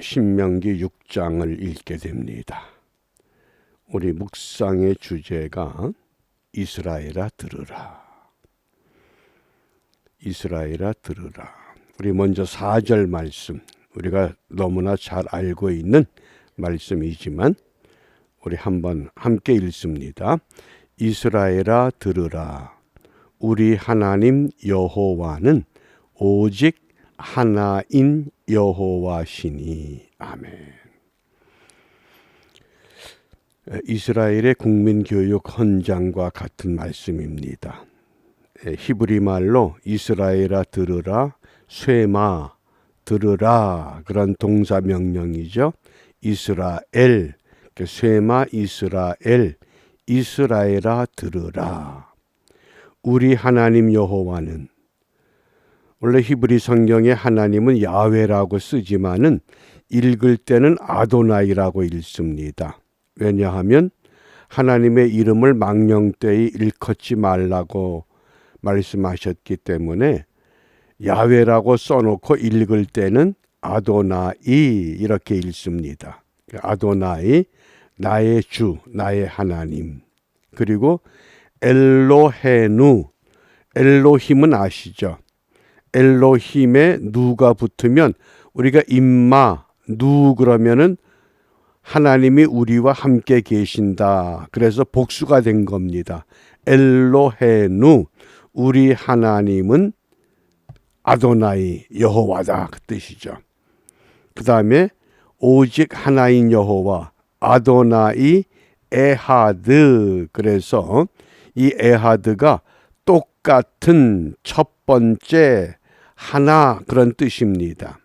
신명기 6장을 읽게 됩니다. 우리 묵상의 주제가 이스라엘아 들으라. 이스라엘아 들으라. 우리 먼저 4절 말씀 우리가 너무나 잘 알고 있는 말씀이지만 우리 한번 함께 읽습니다. 이스라엘아 들으라. 우리 하나님 여호와는 오직 하나인 여호와시니 아멘. 이스라엘의 국민 교육 헌장과 같은 말씀입니다. 히브리 말로 이스라엘아 들으라 쇠마 들으라 그런 동사 명령이죠. 이스라엘 쇠마 이스라엘 이스라엘아 들으라 우리 하나님 여호와는 원래 히브리 성경에 하나님은 야훼라고 쓰지만은 읽을 때는 아도나이라고 읽습니다. 왜냐하면 하나님의 이름을 망령되이 일컫지 말라고 말씀하셨기 때문에 야훼라고 써놓고 읽을 때는 아도나이 이렇게 읽습니다. 아도나이 나의 주, 나의 하나님. 그리고 엘로헤누 엘로힘은 아시죠? 엘로힘에 누가 붙으면 우리가 임마 누 그러면은 하나님이 우리와 함께 계신다. 그래서 복수가 된 겁니다. 엘로헤누 우리 하나님은 아도나이 여호와다 그 뜻이죠. 그 다음에 오직 하나인 여호와 아도나이 에하드 그래서 이 에하드가 똑같은 첫 번째 하나 그런 뜻입니다.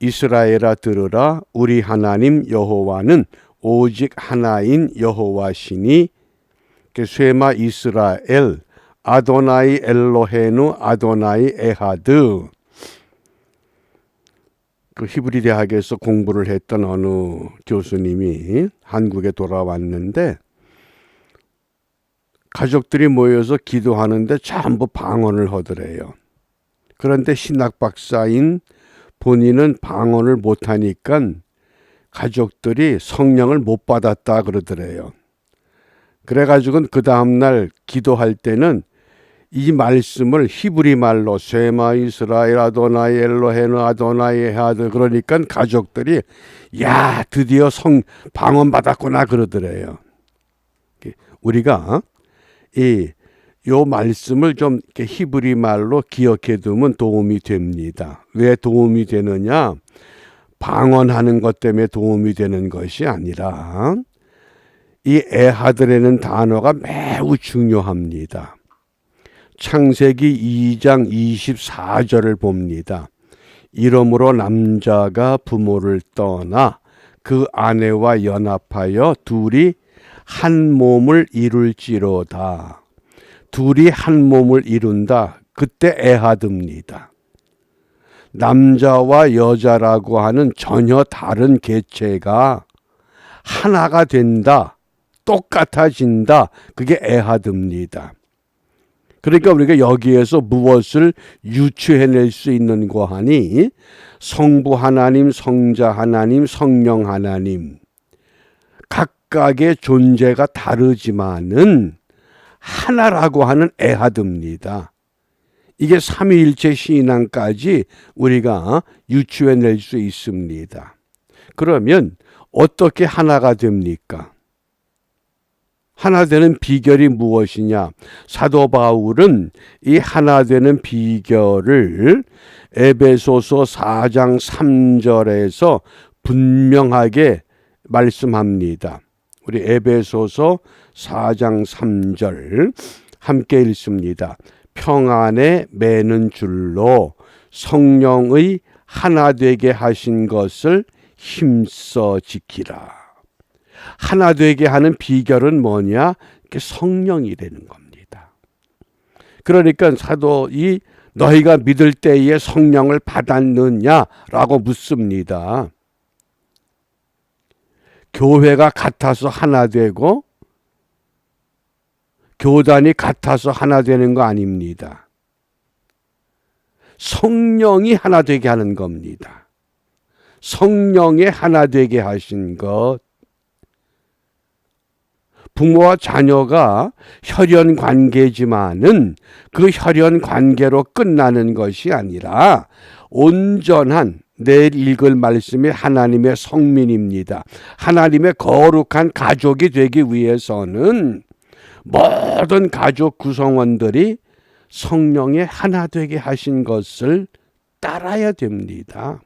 이스라엘아 들으라 우리 하나님 여호와는 오직 하나인 여호와시니 그 쇠마 이스라엘 아도나이 엘로헤누 아도나이 에하드 그 히브리 대학에서 공부를 했던 어느 교수님이 한국에 돌아왔는데 가족들이 모여서 기도하는데 전부 방언을 하더래요. 그런데 신학 박사인 본인은 방언을 못하니까 가족들이 성령을 못 받았다 그러더래요. 그래가지고 그 다음날 기도할 때는 이 말씀을 히브리 말로 쇠마 이스라엘 아도나이 엘로헤누 아도나이 헤하드 그러니까 가족들이 야 드디어 성 방언 받았구나 그러더래요. 우리가 이 요 말씀을 좀 히브리 말로 기억해 두면 도움이 됩니다. 왜 도움이 되느냐? 방언하는 것 때문에 도움이 되는 것이 아니라 이 에하드라는 단어가 매우 중요합니다. 창세기 2장 24절을 봅니다. 이러므로 남자가 부모를 떠나 그 아내와 연합하여 둘이 한 몸을 이룰지로다. 둘이 한 몸을 이룬다. 그때 에하드입니다. 남자와 여자라고 하는 전혀 다른 개체가 하나가 된다. 똑같아진다. 그게 에하드입니다. 그러니까 우리가 여기에서 무엇을 유추해낼 수 있는 거 하니 성부 하나님, 성자 하나님, 성령 하나님 각각의 존재가 다르지만은 하나라고 하는 에하드입니다. 이게 삼위일체 신앙까지 우리가 유추해 낼 수 있습니다. 그러면 어떻게 하나가 됩니까? 하나 되는 비결이 무엇이냐? 사도 바울은 이 하나 되는 비결을 에베소서 4장 3절에서 분명하게 말씀합니다. 우리 에베소서 4장 3절 함께 읽습니다. 평안에 매는 줄로 성령의 하나 되게 하신 것을 힘써 지키라. 하나 되게 하는 비결은 뭐냐? 성령이 되는 겁니다. 그러니까 사도 이 너희가 믿을 때에 성령을 받았느냐라고 묻습니다. 교회가 같아서 하나 되고 교단이 같아서 하나 되는 거 아닙니다. 성령이 하나 되게 하는 겁니다. 성령에 하나 되게 하신 것. 부모와 자녀가 혈연 관계지만은 그 혈연 관계로 끝나는 것이 아니라 온전한 내일 읽을 말씀이 하나님의 성민입니다. 하나님의 거룩한 가족이 되기 위해서는 모든 가족 구성원들이 성령에 하나 되게 하신 것을 따라야 됩니다.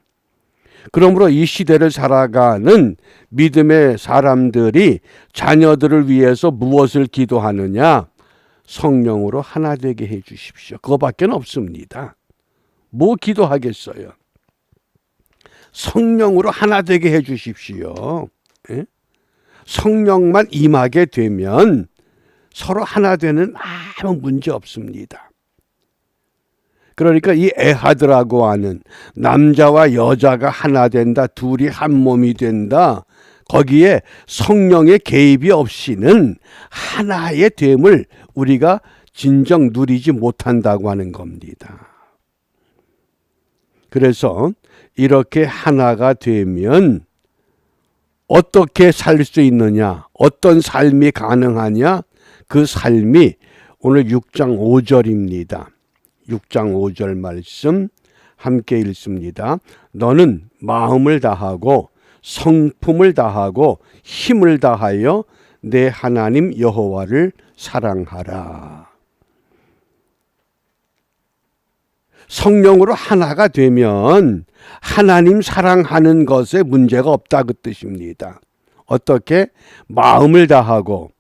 그러므로 이 시대를 살아가는 믿음의 사람들이 자녀들을 위해서 무엇을 기도하느냐? 성령으로 하나 되게 해 주십시오. 그거밖에 없습니다. 뭐 기도하겠어요? 성령으로 하나 되게 해 주십시오. 예? 성령만 임하게 되면 서로 하나 되는 아무 문제 없습니다. 그러니까 이 에하드라고 하는 남자와 여자가 하나 된다, 둘이 한 몸이 된다. 거기에 성령의 개입이 없이는 하나의 됨을 우리가 진정 누리지 못한다고 하는 겁니다. 그래서 이렇게 하나가 되면 어떻게 살 수 있느냐, 어떤 삶이 가능하냐, 그 삶이 오늘 6장 5절입니다. 6장 5절 말씀 함께 읽습니다. 너는 마음을 다하고 성품을 다하고 힘을 다하여 내 하나님 여호와를 사랑하라. 성령으로 하나가 되면 하나님 사랑하는 것에 문제가 없다 그 뜻입니다. 어떻게 마음을 다하고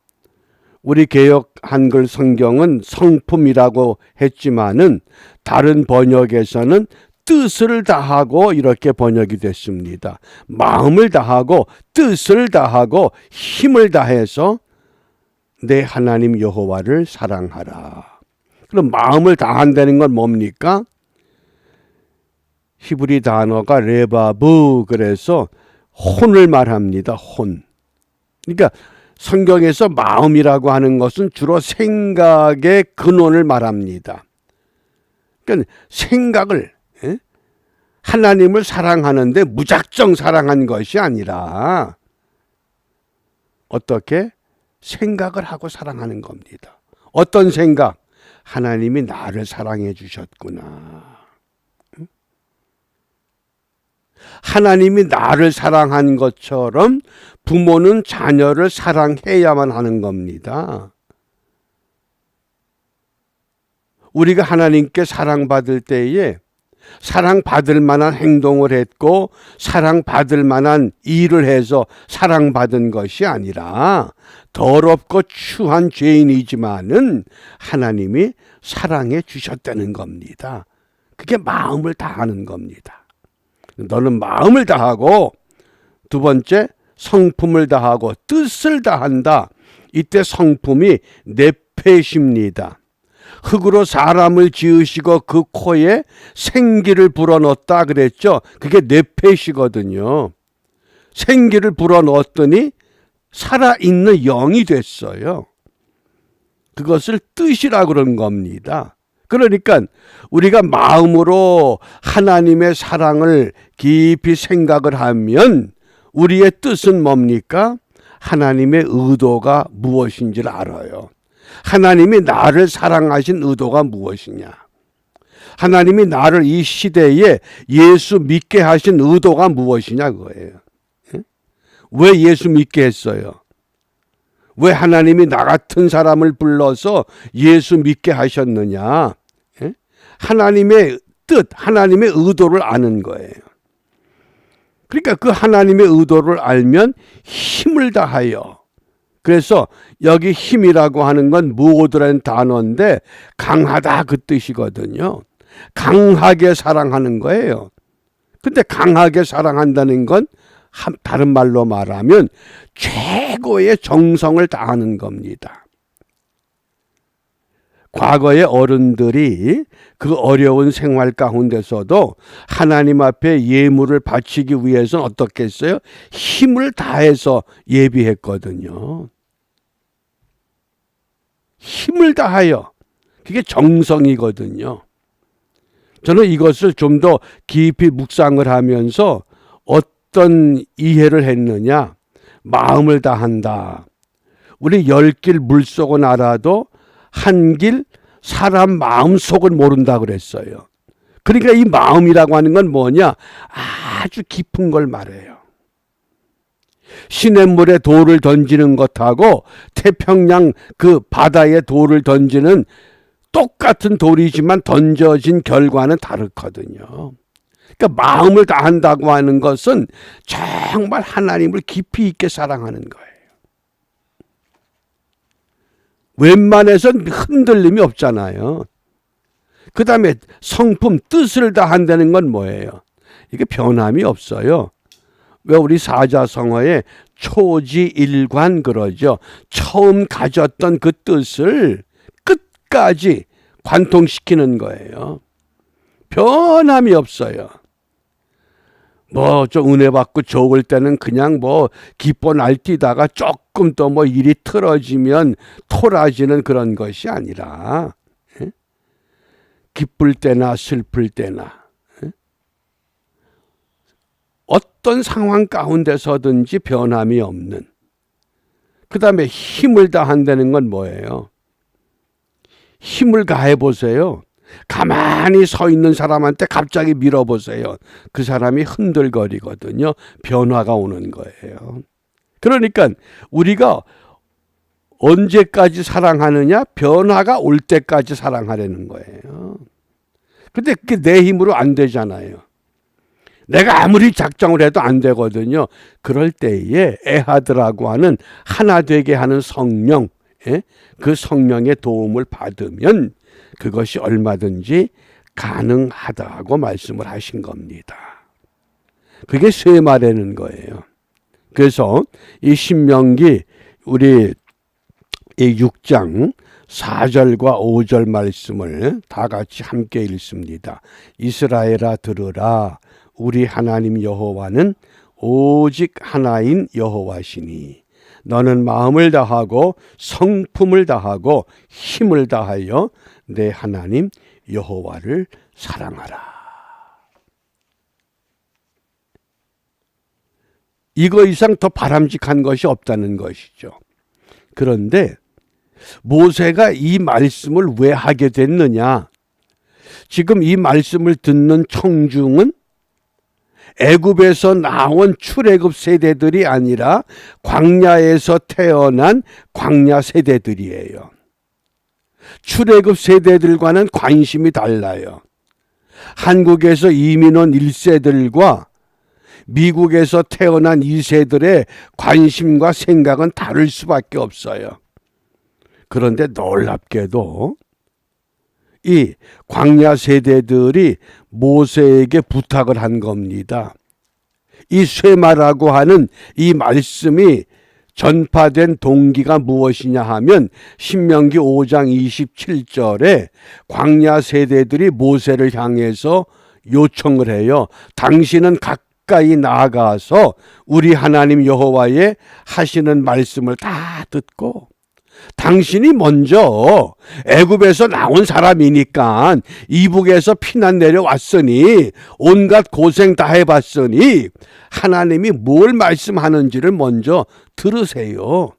우리 개혁 한글 성경은 성품이라고 했지만은 다른 번역에서는 뜻을 다하고 이렇게 번역이 됐습니다. 마음을 다하고 뜻을 다하고 힘을 다해서 내 하나님 여호와를 사랑하라. 그럼 마음을 다한다는 건 뭡니까? 히브리 단어가 레바브 그래서 혼을 말합니다. 혼. 그러니까 성경에서 마음이라고 하는 것은 주로 생각의 근원을 말합니다. 그러니까 생각을 예? 하나님을 사랑하는데 무작정 사랑한 것이 아니라 어떻게 생각을 하고 사랑하는 겁니다. 어떤 생각? 하나님이 나를 사랑해 주셨구나. 하나님이 나를 사랑한 것처럼 부모는 자녀를 사랑해야만 하는 겁니다. 우리가 하나님께 사랑받을 때에 사랑받을 만한 행동을 했고 사랑받을 만한 일을 해서 사랑받은 것이 아니라 더럽고 추한 죄인이지만은 하나님이 사랑해 주셨다는 겁니다. 그게 마음을 다하는 겁니다. 너는 마음을 다하고 두 번째 성품을 다하고 뜻을 다한다. 이때 성품이 내패십니다. 흙으로 사람을 지으시고 그 코에 생기를 불어넣었다 그랬죠. 그게 내패시거든요. 생기를 불어넣었더니 살아있는 영이 됐어요. 그것을 뜻이라 그런 겁니다. 그러니까 우리가 마음으로 하나님의 사랑을 깊이 생각을 하면 우리의 뜻은 뭡니까? 하나님의 의도가 무엇인지를 알아요. 하나님이 나를 사랑하신 의도가 무엇이냐? 하나님이 나를 이 시대에 예수 믿게 하신 의도가 무엇이냐 그거예요. 왜 예수 믿게 했어요? 왜 하나님이 나 같은 사람을 불러서 예수 믿게 하셨느냐? 하나님의 뜻, 하나님의 의도를 아는 거예요. 그러니까 그 하나님의 의도를 알면 힘을 다하여 그래서 여기 힘이라고 하는 건 무오드라는 단어인데 강하다 그 뜻이거든요. 강하게 사랑하는 거예요. 근데 강하게 사랑한다는 건 다른 말로 말하면 최고의 정성을 다하는 겁니다. 과거의 어른들이 그 어려운 생활 가운데서도 하나님 앞에 예물을 바치기 위해서는 어떻게 했어요? 힘을 다해서 예비했거든요. 힘을 다하여. 그게 정성이거든요. 저는 이것을 좀 더 깊이 묵상을 하면서 어떤 이해를 했느냐? 마음을 다한다. 우리 열 길 물속은 알아도 한 길 사람 마음 속은 모른다 그랬어요. 그러니까 이 마음이라고 하는 건 뭐냐? 아주 깊은 걸 말해요. 시냇물에 돌을 던지는 것하고 태평양 그 바다에 돌을 던지는 똑같은 돌이지만 던져진 결과는 다르거든요. 그러니까 마음을 다한다고 하는 것은 정말 하나님을 깊이 있게 사랑하는 거예요. 웬만해선 흔들림이 없잖아요. 그 다음에 성품, 뜻을 다한다는 건 뭐예요? 이게 변함이 없어요. 왜 우리 사자성어에 초지일관 그러죠. 처음 가졌던 그 뜻을 끝까지 관통시키는 거예요. 변함이 없어요. 뭐 좀 은혜 받고 좋을 때는 그냥 뭐 기뻐 날뛰다가 조금 또 뭐 일이 틀어지면 토라지는 그런 것이 아니라 예? 기쁠 때나 슬플 때나 예? 어떤 상황 가운데서든지 변함이 없는 그 다음에 힘을 다한다는 건 뭐예요? 힘을 가해 보세요. 가만히 서 있는 사람한테 갑자기 밀어보세요. 그 사람이 흔들거리거든요. 변화가 오는 거예요. 그러니까 우리가 언제까지 사랑하느냐? 변화가 올 때까지 사랑하려는 거예요. 근데 그게 내 힘으로 안 되잖아요. 내가 아무리 작정을 해도 안 되거든요. 그럴 때에 에하드라고 하는 하나 되게 하는 성령, 예? 그 성령의 도움을 받으면 그것이 얼마든지 가능하다고 말씀을 하신 겁니다. 그게 쇠말하는 거예요. 그래서 이 신명기 우리 이 6장 4절과 5절 말씀을 다 같이 함께 읽습니다. 이스라엘아 들으라 우리 하나님 여호와는 오직 하나인 여호와시니 너는 마음을 다하고 성품을 다하고 힘을 다하여 내 하나님 여호와를 사랑하라. 이거 이상 더 바람직한 것이 없다는 것이죠. 그런데 모세가 이 말씀을 왜 하게 됐느냐? 지금 이 말씀을 듣는 청중은 애굽에서 나온 출애굽 세대들이 아니라 광야에서 태어난 광야 세대들이에요. 출애굽 세대들과는 관심이 달라요. 한국에서 이민 온 1세들과 미국에서 태어난 2세들의 관심과 생각은 다를 수밖에 없어요. 그런데 놀랍게도 이 광야 세대들이 모세에게 부탁을 한 겁니다. 이 쇠마라고 하는 이 말씀이 전파된 동기가 무엇이냐 하면 신명기 5장 27절에 광야 세대들이 모세를 향해서 요청을 해요. 당신은 가까이 나아가서 우리 하나님 여호와의 하시는 말씀을 다 듣고 당신이 먼저 애굽에서 나온 사람이니까 이북에서 피난 내려왔으니 온갖 고생 다 해봤으니 하나님이 뭘 말씀하는지를 먼저 들으세요.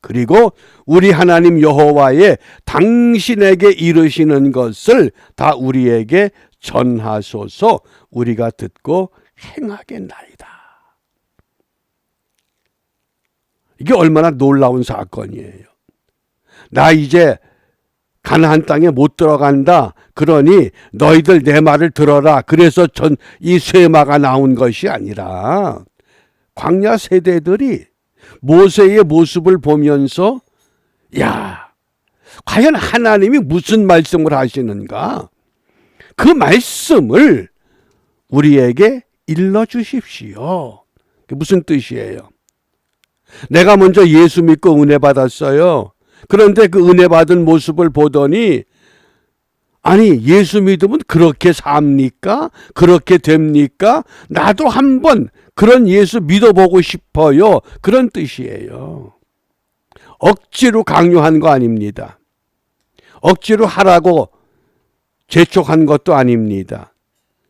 그리고 우리 하나님 여호와의 당신에게 이르시는 것을 다 우리에게 전하소서 우리가 듣고 행하겠나이다. 이게 얼마나 놀라운 사건이에요. 나 이제 가나안 땅에 못 들어간다. 그러니 너희들 내 말을 들어라. 그래서 전 이 쇠마가 나온 것이 아니라 광야 세대들이 모세의 모습을 보면서 야, 과연 하나님이 무슨 말씀을 하시는가? 그 말씀을 우리에게 일러 주십시오. 무슨 뜻이에요? 내가 먼저 예수 믿고 은혜 받았어요. 그런데 그 은혜 받은 모습을 보더니 아니 예수 믿으면 그렇게 삽니까? 그렇게 됩니까? 나도 한번 그런 예수 믿어보고 싶어요. 그런 뜻이에요. 억지로 강요한 거 아닙니다. 억지로 하라고 재촉한 것도 아닙니다.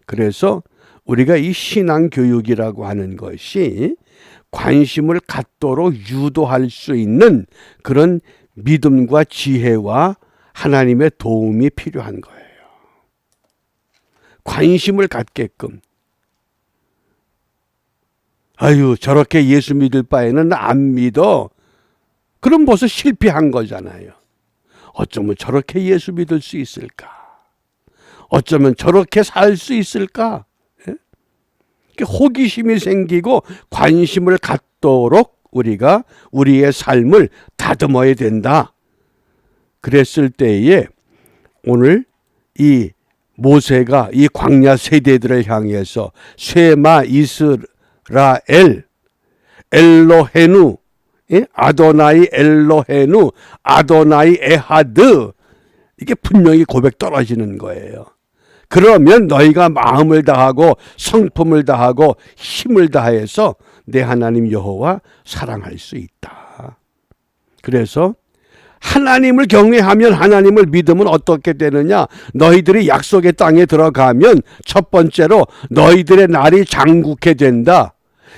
그래서 우리가 이 신앙 교육이라고 하는 것이 관심을 갖도록 유도할 수 있는 그런 믿음과 지혜와 하나님의 도움이 필요한 거예요. 관심을 갖게끔. 아유, 저렇게 예수 믿을 바에는 안 믿어. 그럼 벌써 실패한 거잖아요. 어쩌면 저렇게 예수 믿을 수 있을까? 어쩌면 저렇게 살 수 있을까? 예? 호기심이 생기고 관심을 갖도록 우리가 우리의 삶을 다듬어야 된다. 그랬을 때에 오늘 이 모세가 이 광야 세대들을 향해서 쉐마 이스라엘 엘로헤누 예? 아도나이 엘로헤누 아도나이 에하드 이게 분명히 고백 떨어지는 거예요. 그러면 너희가 마음을 다하고 성품을 다하고 힘을 다해서 내 하나님 여호와 사랑할 수 있다. 그래서 하나님을 경외하면 하나님을 믿으면 어떻게 되느냐? 너희들이 약속의 땅에 들어가면 첫 번째로 너희들의 날이 장국해 된다.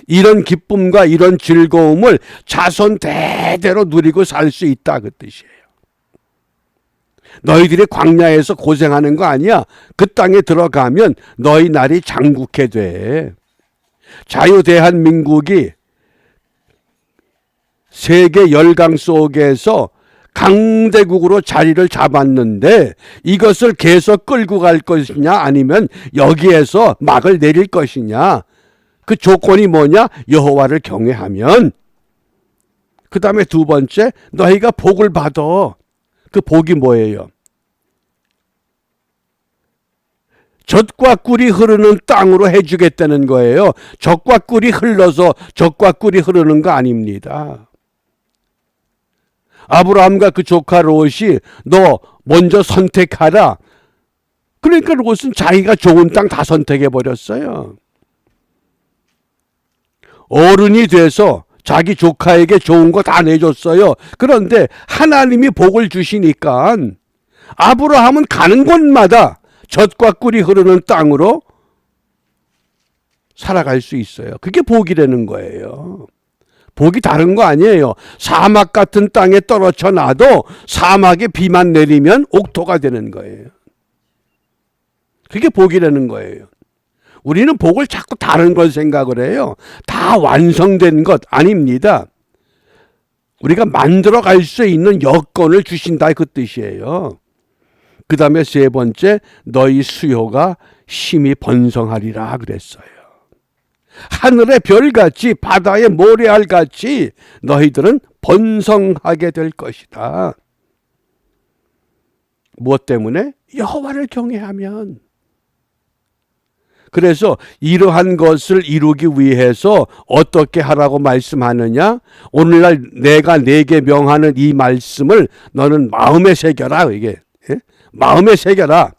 이런 기쁨과 이런 즐거움을 자손 대대로 누리고 살 수 있다 그 뜻이에요. 너희들이 광야에서 고생하는 거 아니야. 그 땅에 들어가면 너희 날이 장국해 돼. 자유 대한민국이 세계 열강 속에서 강대국으로 자리를 잡았는데 이것을 계속 끌고 갈 것이냐 아니면 여기에서 막을 내릴 것이냐 그 조건이 뭐냐 여호와를 경외하면. 그 다음에 두 번째 너희가 복을 받아 그 복이 뭐예요 젖과 꿀이 흐르는 땅으로 해주겠다는 거예요 젖과 꿀이 흘러서 젖과 꿀이 흐르는 거 아닙니다 아브라함과 그 조카 롯이 너 먼저 선택하라. 그러니까 롯은 자기가 좋은 땅 다 선택해 버렸어요. 어른이 돼서 자기 조카에게 좋은 거 다 내줬어요. 그런데 하나님이 복을 주시니까 아브라함은 가는 곳마다 젖과 꿀이 흐르는 땅으로 살아갈 수 있어요. 그게 복이라는 거예요. 복이 다른 거 아니에요. 사막 같은 땅에 떨어져 놔도 사막에 비만 내리면 옥토가 되는 거예요. 그게 복이라는 거예요. 우리는 복을 자꾸 다른 걸 생각을 해요. 다 완성된 것 아닙니다. 우리가 만들어 갈 수 있는 여건을 주신다 그 뜻이에요. 그 다음에 세 번째, 너희 수요가 심히 번성하리라 그랬어요. 하늘의 별같이 바다의 모래알같이 너희들은 번성하게 될 것이다. 무엇 때문에? 여호와를 경외하면. 그래서 이러한 것을 이루기 위해서 어떻게 하라고 말씀하느냐? 오늘날 내가 내게 명하는 이 말씀을 너는 마음에 새겨라. 이게 예? 마음에 새겨라.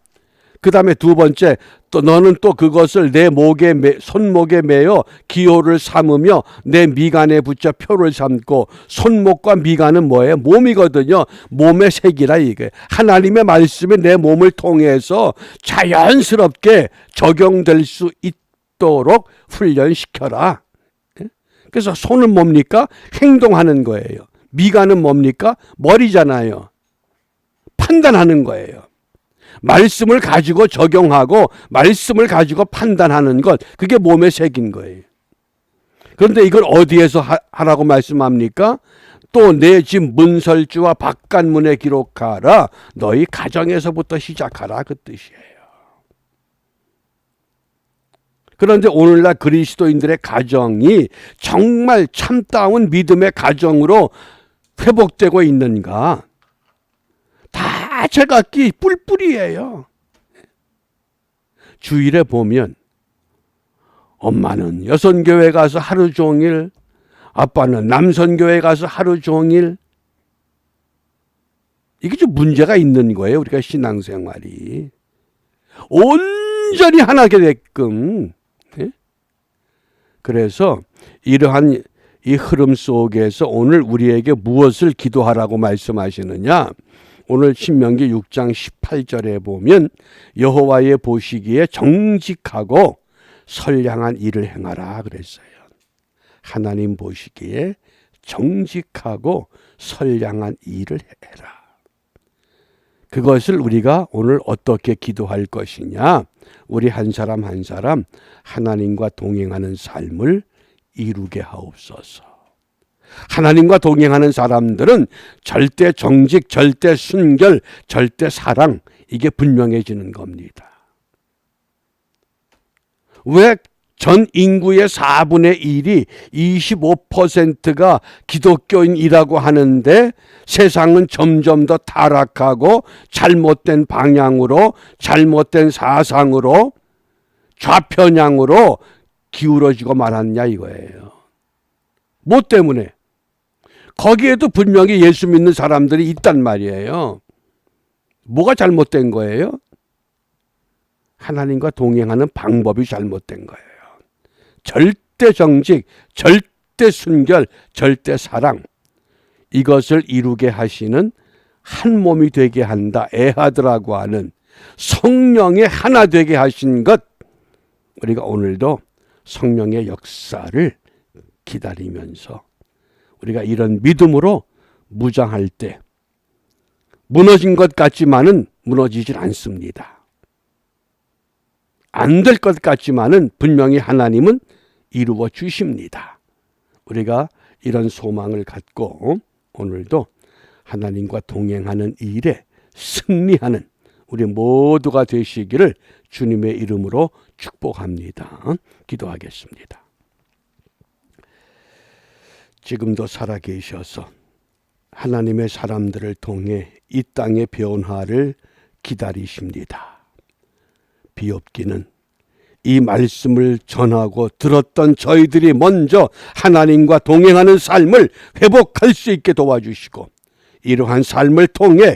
그 다음에 두 번째, 또 너는 또 그것을 내 목에 매, 손목에 매어 기호를 삼으며 내 미간에 붙여 표를 삼고 손목과 미간은 뭐예요? 몸이거든요. 몸의 색이라 이게 하나님의 말씀이 내 몸을 통해서 자연스럽게 적용될 수 있도록 훈련시켜라. 예? 그래서 손은 뭡니까? 행동하는 거예요. 미간은 뭡니까? 머리잖아요. 판단하는 거예요. 말씀을 가지고 적용하고 말씀을 가지고 판단하는 것 그게 몸에 새긴 거예요. 그런데 이걸 어디에서 하, 라고 말씀합니까? 또 내 집 문설주와 바깥문에 기록하라. 너희 가정에서부터 시작하라 그 뜻이에요. 그런데 오늘날 그리스도인들의 가정이 정말 참다운 믿음의 가정으로 회복되고 있는가? 다 제각기 뿔뿔이에요. 주일에 보면 엄마는 여선교회 가서 하루 종일, 아빠는 남선교회 가서 하루 종일. 이게 좀 문제가 있는 거예요. 우리가 신앙생활이. 온전히 하나게 되게끔. 예? 그래서 이러한 이 흐름 속에서 오늘 우리에게 무엇을 기도하라고 말씀하시느냐? 오늘 신명기 6장 18절에 보면 여호와의 보시기에 정직하고 선량한 일을 행하라 그랬어요. 하나님 보시기에 정직하고 선량한 일을 해라. 그것을 우리가 오늘 어떻게 기도할 것이냐? 우리 한 사람 한 사람 하나님과 동행하는 삶을 이루게 하옵소서. 하나님과 동행하는 사람들은 절대 정직, 절대 순결, 절대 사랑 이게 분명해지는 겁니다. 왜 전 인구의 4분의 1이 25%가 기독교인이라고 하는데 세상은 점점 더 타락하고 잘못된 방향으로 잘못된 사상으로 좌편향으로 기울어지고 말았냐 이거예요. 뭐 때문에? 거기에도 분명히 예수 믿는 사람들이 있단 말이에요. 뭐가 잘못된 거예요? 하나님과 동행하는 방법이 잘못된 거예요. 절대 정직, 절대 순결, 절대 사랑. 이것을 이루게 하시는 한 몸이 되게 한다. 에하드라고 하는 성령의 하나 되게 하신 것. 우리가 오늘도 성령의 역사를 기다리면서 우리가 이런 믿음으로 무장할 때 무너진 것 같지만은 무너지질 않습니다. 안 될 것 같지만은 분명히 하나님은 이루어 주십니다. 우리가 이런 소망을 갖고 오늘도 하나님과 동행하는 일에 승리하는 우리 모두가 되시기를 주님의 이름으로 축복합니다. 기도하겠습니다. 지금도 살아계셔서 하나님의 사람들을 통해 이 땅의 변화를 기다리십니다. 비옵기는 이 말씀을 전하고 들었던 저희들이 먼저 하나님과 동행하는 삶을 회복할 수 있게 도와주시고 이러한 삶을 통해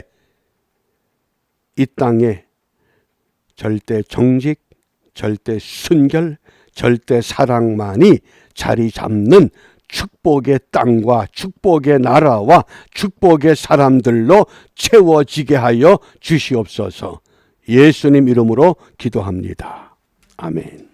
이 땅에 절대 정직, 절대 순결, 절대 사랑만이 자리 잡는 축복의 땅과 축복의 나라와 축복의 사람들로 채워지게 하여 주시옵소서 예수님 이름으로 기도합니다. 아멘.